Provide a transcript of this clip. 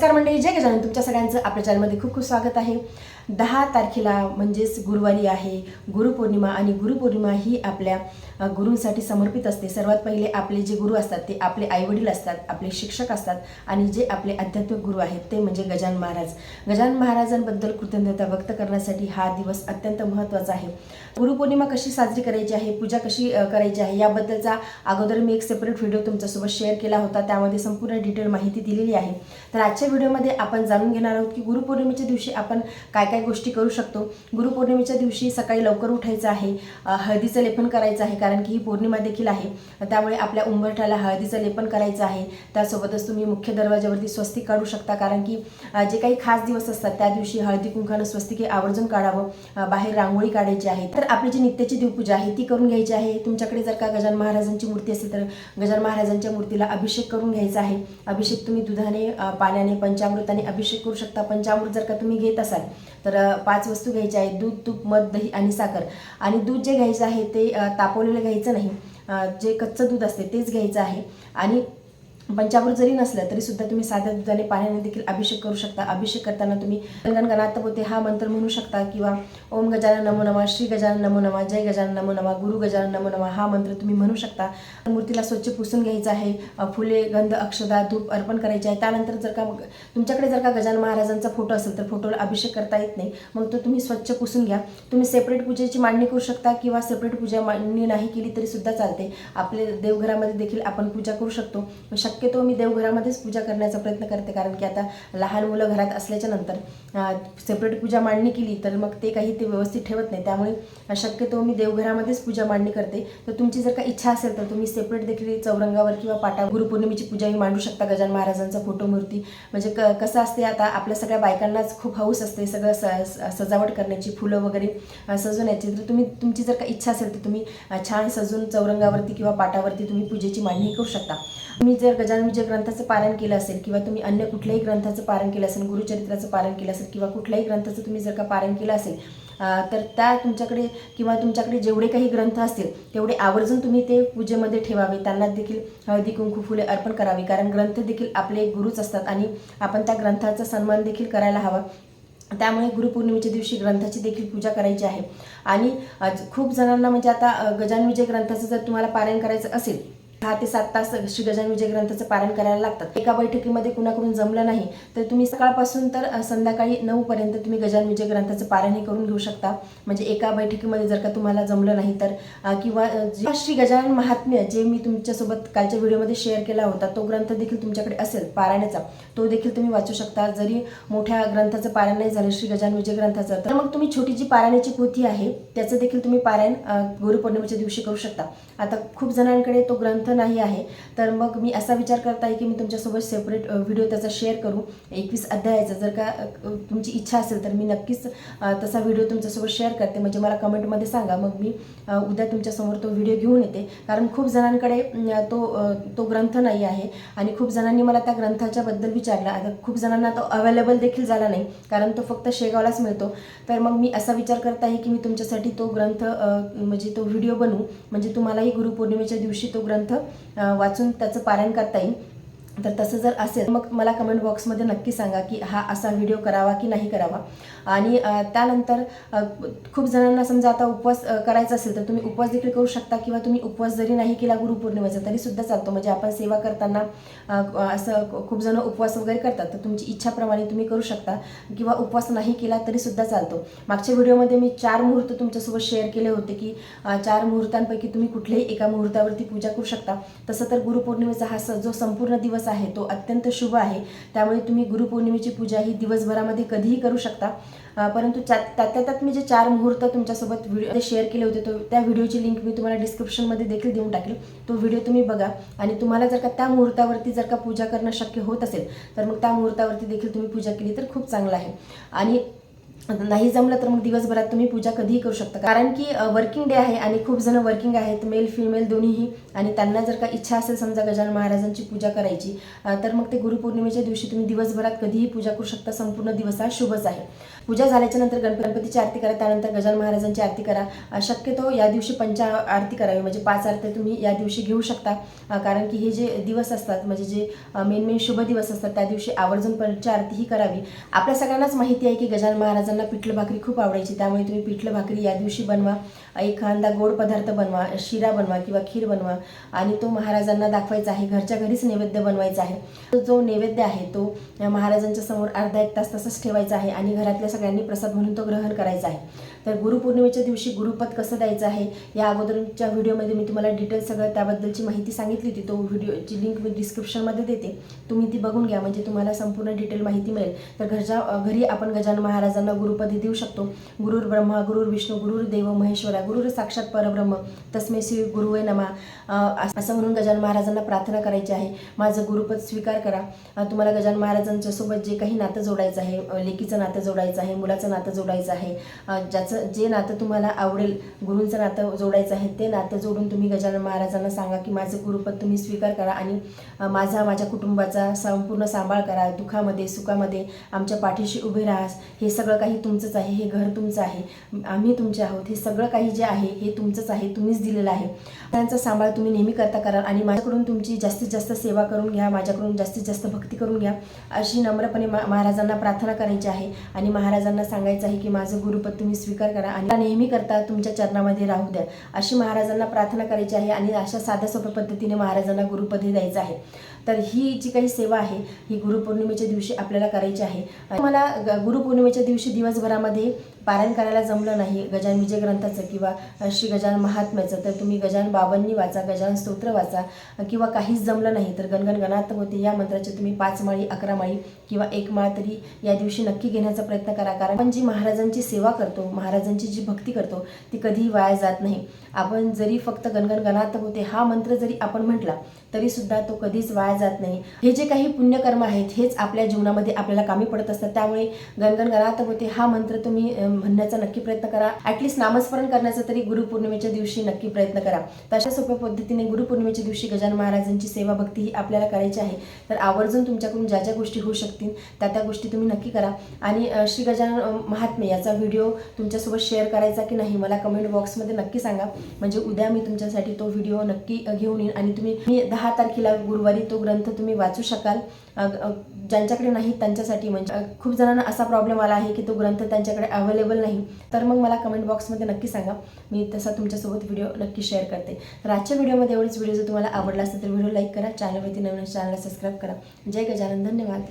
नमस्कार मंडळी जय गजानन. तुमच्या सगळ्यांचं आपल्या चॅनलमध्ये खूप खूप स्वागत आहे. दहा तारखेला म्हणजेच गुरुवारी आहे. गुरुपौर्णिमा आणि गुरुपौर्णिमा ही आपल्या गुरूंसाठी समर्पित असते. सर्वात पहिले आपले जे गुरु असतात ते आपले आईवडील असतात आपले शिक्षक असतात आणि जे आपले आध्यात्मिक गुरु आहेत ते म्हणजे गजानन महाराज. गजानन महाराजांबद्दल कृतज्ञता व्यक्त करण्यासाठी हा दिवस अत्यंत महत्त्वाचा आहे. गुरुपौर्णिमा कशी साजरी करायची आहे पूजा कशी करायची आहे याबद्दलचा अगोदर मी एक सेपरेट व्हिडिओ तुमच्यासोबत शेअर केला होता. त्यामध्ये संपूर्ण डिटेल माहिती दिलेली आहे. तर आजच्या व्हिडिओमध्ये आपण जाणून घेणार आहोत की गुरुपौर्णिमेच्या दिवशी आपण काय काय गोष्टी करू शकतो. गुरुपौर्णिमेच्या दिवशी सकाळी लवकर उठायचं आहे हळदीचं लेपन करायचं आहे कारण की ही पौर्णिमा देखील आहे. त्यामुळे आपल्या उंबरठ्याला हळदीचं लेपन करायचं आहे. त्यासोबतच तुम्ही मुख्य दरवाजावरती स्वस्तिक काढू शकता कारण की जे काही खास दिवस असतात त्या दिवशी हळदी कुंकानं स्वस्तिके आवर्जून काढावं बाहेर रांगोळी काढायची आहे. तर आपली जी नित्याची देवपूजा आहे ती करून घ्यायची आहे. तुमच्याकडे जर का गजान महाराजांची मूर्ती असेल तर गजान महाराजांच्या मूर्तीला अभिषेक करून घ्यायचा आहे. अभिषेक तुम्ही दुधाने पाण्याने पंचामृताने अभिषेक करू शकता. पंचामृत जर का तुम्ही घेत असाल तर पाच वस्तू घ्यायच्या आहेत. दूध तूप मध दही आणि साखर. आणि दूध जे घ्यायचं आहे ते तापवलेलं घ्यायचं नाही. जे कच्चं दूध असते तेच घ्यायचं आहे. आणि पंचामृत जरी नसलं तरी सुद्धा तुम्ही साध्या दुधाने पाण्याने देखील अभिषेक करू शकता. अभिषेक करताना तुम्ही गणगण गणात हा मंत्र म्हणू शकता किंवा ओम गजानन नमो नमा श्री गजानन नमो नमा जय गजानन नमो नमा गुरु गजानन नमो नमा हा मंत्र तुम्ही म्हणू शकता. मूर्तीला स्वच्छ पुसून घ्यायचं आहे. फुले गंध अक्षदा धूप अर्पण करायचे आहे. त्यानंतर जर का मग तुमच्याकडे जर का गजानन महाराजांचा फोटो असेल तर फोटोला अभिषेक करता येत नाही. मग तो तुम्ही स्वच्छ पुसून घ्या. तुम्ही सेपरेट पूजेची मांडणी करू शकता किंवा सेपरेट पूजा मांडणी नाही केली तरी सुद्धा चालते. आपले देवघरामध्ये देखील आपण पूजा करू शकतो. शक्यतो मी देवघरामध्येच पूजा करण्याचा प्रयत्न करते कारण की आता लहान मुलं घरात असल्याच्या नंतर सेपरेट पूजा मांडणी केली तर मग ते काही ते व्यवस्थित ठेवत नाही. त्यामुळे शक्यतो मी देवघरामध्येच पूजा मांडणी करते. तर तुमची जर का इच्छा असेल तर तुम्ही सेपरेट देखील चौरंगावर किंवा पाटा गुरुपौर्णिमेची पूजा मांडू शकता. गजान महाराजांचा फोटो मूर्ती. म्हणजे क कसं असते आता आपल्या सगळ्या बायकांनाच खूप हौस असते सगळं स स- सजावट करण्याची फुलं वगैरे सजवण्याची. तर तुम्ही तुमची जर का इच्छा असेल तर तुम्ही छान सजून चौरंगावरती किंवा पाटावरती तुम्ही पूजेची मांडणी करू शकता. तुम्ही जर गजानन विजय ग्रंथाचं पालन केलं असेल किंवा तुम्ही अन्य कुठल्याही ग्रंथाचं पालन केलं असेल गुरुचरित्राचं पालन केलं असेल किंवा कुठल्याही ग्रंथाचं तुम्ही जर का पालन केलं असेल तर त्या तुमच्याकडे किंवा तुमच्याकडे जेवढे काही ग्रंथ असतील तेवढे आवर्जून तुम्ही ते पूजेमध्ये ठेवावे. त्यांना देखील हळदी कुंकू फुले अर्पण करावी. कारण ग्रंथ देखील आपले गुरुच असतात आणि आपण त्या ग्रंथाचा सन्मान देखील करायला हवा. त्यामुळे गुरुपौर्णिमेच्या दिवशी ग्रंथाची देखील पूजा करायची आहे. आणि खूप जणांना म्हणजे आता गजानविजय ग्रंथाचं जर तुम्हाला पारायण करायचं असेल दहा ते सात तास श्री गजान विजय ग्रंथाचं पारण करायला लागतात. एका बैठकीमध्ये कुणाकडून जमलं नाही तर तुम्ही सकाळपासून तर संध्याकाळी नऊपर्यंत तुम्ही गजान विजय ग्रंथाचं पारणही करून घेऊ शकता. म्हणजे एका बैठकीमध्ये जर का तुम्हाला जमलं नाही तर किंवा श्री गजानन महात्म्य जे मी तुमच्यासोबत कालच्या व्हिडिओमध्ये शेअर केला होता तो ग्रंथ देखील तुमच्याकडे असेल पारायणाचा तो देखील तुम्ही वाचू शकता. जरी मोठ्या ग्रंथाचं पारायण नाही झालं श्री गजान विजय ग्रंथाचं तर मग तुम्ही छोटी जी पारायणाची पोथी आहे त्याचं देखील तुम्ही पारायण गुरुपौर्णिमेच्या दिवशी करू शकता. आता खूप जणांकडे तो ग्रंथ नाही आहे. तर मग मी असा विचार करत आहे की मी तुमच्यासोबत सेपरेट व्हिडिओ त्याचा शेअर करू. एकवीस अध्यायाचा जर का तुमची इच्छा असेल तर मी नक्कीच तसा व्हिडिओ तुमच्यासोबत शेअर करते. म्हणजे मला कमेंटमध्ये सांगा. मग मी उद्या तुमच्यासमोर तो व्हिडिओ घेऊन येते. कारण खूप जणांकडे तो तो ग्रंथ नाही आहे. आणि खूप जणांनी मला त्या ग्रंथाच्याबद्दल विचारला विचारलं. आता खूप जणांना तो अवेलेबल देखील झाला नाही. कारण तो फक्त शेगावलाच मिळतो. तर मग मी असा विचार करत आहे की मी तुमच्यासाठी तो ग्रंथ म्हणजे तो व्हिडिओ बनवू. म्हणजे तुम्हालाही गुरुपौर्णिमेच्या दिवशी तो ग्रंथ वाचून त्याचं पालन करता येईल. तर तसं जर असेल मग मला कमेंट बॉक्समध्ये नक्की सांगा की हा असा व्हिडिओ करावा की नाही करावा. आणि त्यानंतर खूप जणांना समजा आता उपवास करायचा असेल तर तुम्ही उपवास देखील करू शकता किंवा तुम्ही उपवास जरी नाही केला गुरुपौर्णिमेचा तरी सुद्धा चालतो. म्हणजे आपण सेवा करताना असं खूप जण उपवास वगैरे करतात तर तुमची इच्छाप्रमाणे तुम्ही करू शकता किंवा उपवास नाही केला तरी सुद्धा चालतो. मागच्या व्हिडिओमध्ये मी चार मुहूर्त तुमच्यासोबत शेअर केले होते की चार मुहूर्तांपैकी तुम्ही कुठल्याही एका मुहूर्तावरती पूजा करू शकता. तसं तर गुरुपौर्णिमेचा हा स जो संपूर्ण दिवस आहे तो अत्यंत शुभ आहे. त्यामुळे तुम्ही गुरुपौर्णिमेची पूजा ही दिवसभरामध्ये कधीही करू शकता. परंतु त्या त्यात मी जे चार मुहूर्त तुमच्यासोबत व्हिडिओ शेअर केले होते तो त्या व्हिडिओची लिंक मी तुम्हाला डिस्क्रिप्शनमध्ये देखील देऊन टाकेल. तो व्हिडिओ तुम्ही बघा आणि तुम्हाला जर का त्या मुहूर्तावरती जर का पूजा करणं शक्य होत असेल तर मग त्या मुहूर्तावरती देखील तुम्ही पूजा केली तर खूप चांगलं आहे. आणि नाही जमलं तर मग दिवसभरात तुम्ही पूजा कधीही करू शकता. कारण की वर्किंग डे आहे आणि खूप जण वर्किंग आहेत मेल फिमेल दोन्हीही. आणि त्यांना जर का इच्छा असेल समजा गजानन महाराजांची पूजा करायची तर मग ते गुरुपौर्णिमेच्या दिवशी तुम्ही दिवसभरात कधीही पूजा करू शकता. संपूर्ण दिवस हा शुभच आहे. पूजा झाल्याच्यानंतर गणप गणपतीची आरती करा त्यानंतर गजानन महाराजांची आरती करा. शक्यतो या दिवशी पंचा आरती करावी म्हणजे पाच आरती तुम्ही या दिवशी घेऊ शकता. कारण की हे जे दिवस असतात म्हणजे जे मेन मेन शुभ दिवस असतात त्या दिवशी आवर्जून पंचा आरतीही करावी. आपल्या सगळ्यांनाच माहिती आहे की गजानन महाराजांना पिठलं भाकरी खूप आवडायची. त्यामुळे तुम्ही पिठलं भाकरी या दिवशी बनवा. एखादा गोड पदार्थ बनवा शिरा बनवा किंवा खीर बनवा. आणि तो महाराजांना दाखवायचा आहे. घरच्या घरीच नैवेद्य बनवायचा आहे. तो जो नैवेद्य आहे तो महाराजांच्या समोर अर्धा एक तास तसंच ठेवायचा आहे आणि घरातल्या सगळ्यांनी प्रसाद म्हणून तो ग्रहण करायचा आहे. तर गुरुपौर्णिमेच्या दिवशी गुरुपद कसं द्यायचं आहे या अगोदरच्या व्हिडिओमध्ये मी तुम्हाला डिटेल सगळं त्याबद्दलची माहिती सांगितली होती. तो व्हिडिओची लिंक मी डिस्क्रिप्शनमध्ये देते. तुम्ही ती बघून घ्या म्हणजे तुम्हाला संपूर्ण डिटेल माहिती मिळेल. तर घरच्या घरी आपण गजानन महाराजांना गुरुपदी देऊ शकतो. गुरुर ब्रह्मा गुरुर विष्णू गुरुर देव महेश्वरा गुरुर साक्षात परब्रह्म तस्मै श्री गुरुवे नमा. असं म्हणून गजानन महाराजांना प्रार्थना करायची आहे. माझं गुरुपद स्वीकार करा. तुम्हाला गजानन महाराजांच्या सोबत जे काही नातं जोडायचं आहे लेकीचं नातं जोडायचं आहे मुलाचं नातं जोडायचं आहे ज्याचं ज्याचं जे नातं तुम्हाला आवडेल गुरूंचं नातं जोडायचं आहे ते नातं जोडून तुम्ही गजानन महाराजांना सांगा की माझं गुरुपद तुम्ही स्वीकार करा आणि माझा माझ्या कुटुंबाचा संपूर्ण सांभाळ करा. दुःखामध्ये सुखामध्ये आमच्या पाठीशी उभे राहा हे सगळं काही तुमचंच आहे हे घर तुमचं आहे. आम्ही तुमचे आहोत. हे सगळं काही जे आहे हे तुमचंच आहे तुम्हीच दिलेलं आहे. त्यांचा सांभाळ तुम्ही नेहमी करता कराल आणि माझ्याकडून तुमची जास्तीत जास्त सेवा करून घ्या माझ्याकडून जास्तीत जास्त भक्ती करून घ्या. अशी नम्रपणे मा- महाराजांना प्रार्थना करायची आहे आणि महाराजांना सांगायचं आहे की माझं गुरुपद तुम्ही स्वीकार करा आणि नेहमी करता तुमच्या चरणामध्ये राहू द्या. अशी महाराजांना प्रार्थना करायची आहे आणि अशा साध्या सोप्या पद्धतीने महाराजांना गुरुपदी द्यायचं आहे. तर ही जी काही सेवा आहे ही गुरुपौर्णिमेच्या दिवशी आपल्याला करायची आहे. मला गुरुपौर्णिमेच्या दिवशी दिवसभरामध्ये पारायण करायला जमलं नाही गजान विजय ग्रंथाचं किंवा श्री गजान महात्म्याचं तर तुम्ही गजान बाबांनी वाचा गजान स्तोत्र वाचा किंवा काहीच जमलं नाही तर गणगण गणात होते या मंत्राचे तुम्ही पाच माळी अकरा माळी किंवा एक माळ तरी या दिवशी नक्की घेण्याचा प्रयत्न करा. कारण आपण जी महाराजांची सेवा करतो महाराजांची जी भक्ती करतो ती कधीही वाया जात नाही. आपण जरी फक्त गणगण गणात होते हा मंत्र जरी आपण म्हटला तरी सुद्धा तो कधीच वाया जात नाही. हे जे काही पुण्यकर्म आहेत हेच आपल्या जीवनामध्ये आपल्याला कामी पडत असतात. त्यामुळे गणगण गणात होते. हा मंत्र तुम्ही म्हणण्याचा नक्की प्रयत्न करा. ॲटलिस्ट नामस्मरण करण्याचा तरी गुरुपौर्णिमेच्या दिवशी नक्की प्रयत्न करा. तशा सोप्या पद्धतीने गुरुपौर्णिमेच्या दिवशी गजान महाराजांची सेवा भक्ती ही आपल्याला करायची आहे. तर आवर्जून तुमच्याकडून ज्या ज्या गोष्टी होऊ शकतील त्या त्या गोष्टी तुम्ही नक्की करा. आणि श्री गजानन महात्मे याचा व्हिडिओ तुमच्यासोबत शेअर करायचा की नाही मला कमेंट बॉक्समध्ये नक्की सांगा. म्हणजे उद्या मी तुमच्यासाठी तो व्हिडिओ नक्की घेऊन येईन. आणि तुम्ही मी दहा दहा तारखेला गुरुवारी तो ग्रंथ तुम्ही वाचू शकाल. ज्यांच्याकडे नाही त्यांच्यासाठी. म्हणजे खूप जणांना असा प्रॉब्लेम आला आहे की तो ग्रंथ त्यांच्याकडे अवेलेबल नाही. तर मग मला कमेंट बॉक्समध्ये नक्की सांगा. मी तसा तुमच्यासोबत व्हिडिओ नक्की शेअर करते. तर आजच्या व्हिडिओमध्ये एवढीच व्हिडिओ जर तुम्हाला आवडला असेल तर व्हिडिओ लाईक करा. चॅनलवरती नवीन चॅनलला सबस्क्राईब करा. जय गजानन. धन्यवाद.